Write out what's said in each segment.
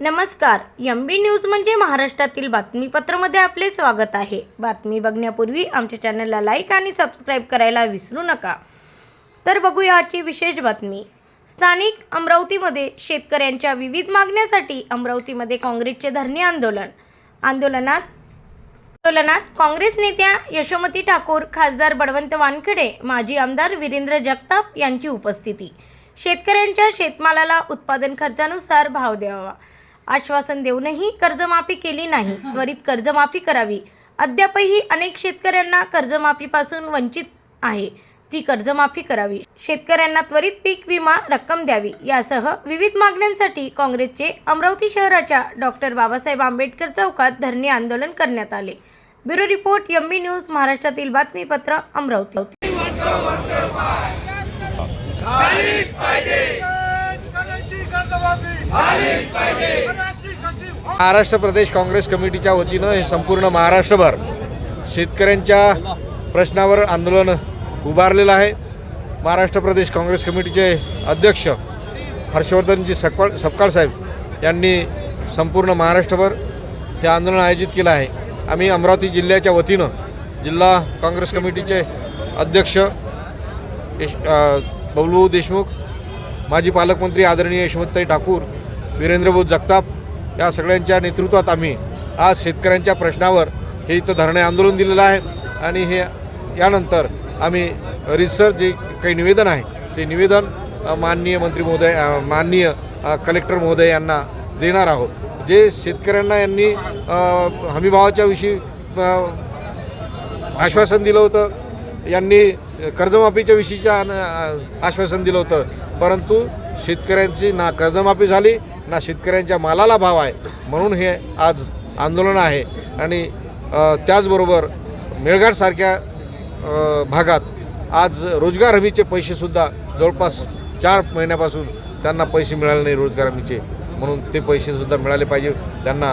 नमस्कार एम बी न्यूज म्हणजे महाराष्ट्रातील बातमीपत्रामध्ये आपले स्वागत आहे. बातमी बघण्यापूर्वी आमच्या चॅनलला लाईक आणि सबस्क्राईब करायला विसरू नका. तर बघूया आजची विशेष बातमी. स्थानिक अमरावतीमध्ये शेतकऱ्यांच्या विविध मागण्यासाठी अमरावतीमध्ये काँग्रेसचे धरणे आंदोलन. आंदोलनात आंदोलनात काँग्रेस नेत्या यशोमती ठाकूर खासदार बळवंत वानखेडे माजी आमदार वीरेंद्र जगताप यांची उपस्थिती. शेतकऱ्यांच्या शेतमालाला उत्पादन खर्चानुसार भाव द्यावा. आश्वासन देऊनही कर्जमाफी केली नाही. त्वरित कर्जमाफी करावी. अद्यापही अनेक शेतकऱ्यांना कर्जमाफीपासून वंचित आहे. ती कर्जमाफी करावी. शेतकऱ्यांना त्वरित पीक विमा रक्कम द्यावी. यासह विविध मागण्यांसाठी काँग्रेसचे अमरावती शहराच्या डॉक्टर बाबासाहेब आंबेडकर चौकात धरणे आंदोलन करण्यात आले. ब्युरो रिपोर्ट यम्मी न्यूज महाराष्ट्रातील बातमीपत्र अमरावती. करायची महाराष्ट्र प्रदेश काँग्रेस कमिटीच्या वतीनं हे संपूर्ण महाराष्ट्रभर शेतकऱ्यांच्या प्रश्नावर आंदोलन उभारलेलं आहे. महाराष्ट्र प्रदेश काँग्रेस कमिटीचे अध्यक्ष हर्षवर्धनजी सकपाळ सपकाळ साहेब यांनी संपूर्ण महाराष्ट्रभर हे आंदोलन आयोजित केलं आहे. आम्ही अमरावती जिल्ह्याच्या वतीनं जिल्हा काँग्रेस कमिटीचे अध्यक्ष यश अ, बबलूभाऊ देशमुख माजी पालकमंत्री आदरणीय यशवंतताई ठाकूर वीरेंद्रभाऊ जगताप या सगळ्यांच्या नेतृत्वात आम्ही आज शेतकऱ्यांच्या प्रश्नावर हे इथं धरणे आंदोलन दिलेलं आहे आणि हे यानंतर आम्ही रिसर जे काही निवेदन आहे ते निवेदन माननीय मंत्री महोदय माननीय कलेक्टर महोदय यांना देणार आहोत. जे शेतकऱ्यांना यांनी हमीभावाच्या विषयी आश्वासन दिलं होतं यांनी कर्जमाफीच्या विषयीच्या आश्वासन दिलं होतं. परंतु शेतकऱ्यांची ना कर्जमाफी झाली ना शेतकऱ्यांच्या मालाला भाव आहे. म्हणून हे आज आंदोलन आहे. आणि त्याचबरोबर मेळघाटसारख्या भागात आज रोजगार हमीचे पैसेसुद्धा जवळपास चार महिन्यापासून त्यांना पैसे मिळाले नाही रोजगार हमीचे. म्हणून ते पैसेसुद्धा मिळाले पाहिजे त्यांना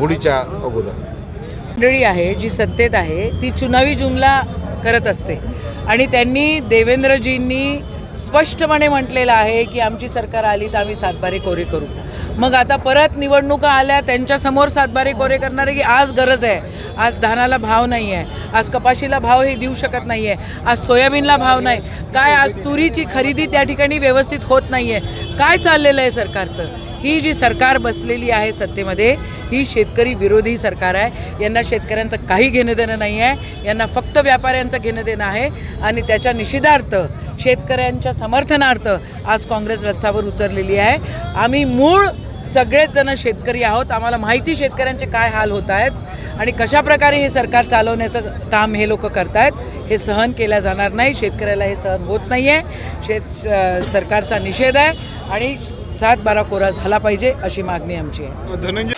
होळीच्या अगोदर. मंडळी आहे जी सत्तेत आहे ती चुनावी जुमला करत असते. आणि त्यांनी देवेंद्रजींनी स्पष्टपणे म्हटलेलं आहे की आमची सरकार आली तर आम्ही सातबारे कोरे करू. मग आता परत निवडणुका आल्या त्यांच्यासमोर सातबारे कोरे करणारे की आज गरज आहे. आज धानाला भाव नाही आहे आज कपाशीला भाव हे देऊ शकत नाही आहे आज सोयाबीनला भाव नाही. काय आज तुरीची खरेदी त्या ठिकाणी व्यवस्थित होत नाही आहे काय चाललेलं आहे सरकारचं? ही जी सरकार बसलेली आहे सत्तेमध्ये ही शेतकरी विरोधी सरकार आहे. यांना शेतकऱ्यांचं काही घेणं देणं नाही आहे. यांना फक्त व्यापाऱ्यांचं घेणं देणं आहे. आणि त्याच्या निषेधार्थ शेतकऱ्यांच्या समर्थनार्थ आज काँग्रेस रस्त्यावर उतरलेली आहे. आम्ही मूळ सगळेच जण शेतकरी आहोत. आम्हाला माहिती शेतकऱ्यांचे काय हाल होत आहेत आणि कशा प्रकारे हे सरकार चालवण्याचं काम हे लोक करत आहेत हे सहन केलं जाणार नाही. शेतकऱ्याला हे सहन होत नाही आहे शेत सरकारचा निषेध आहे आणि सात बारा कोरा झाला पाहिजे अशी मागणी आमची आहे. धनंजय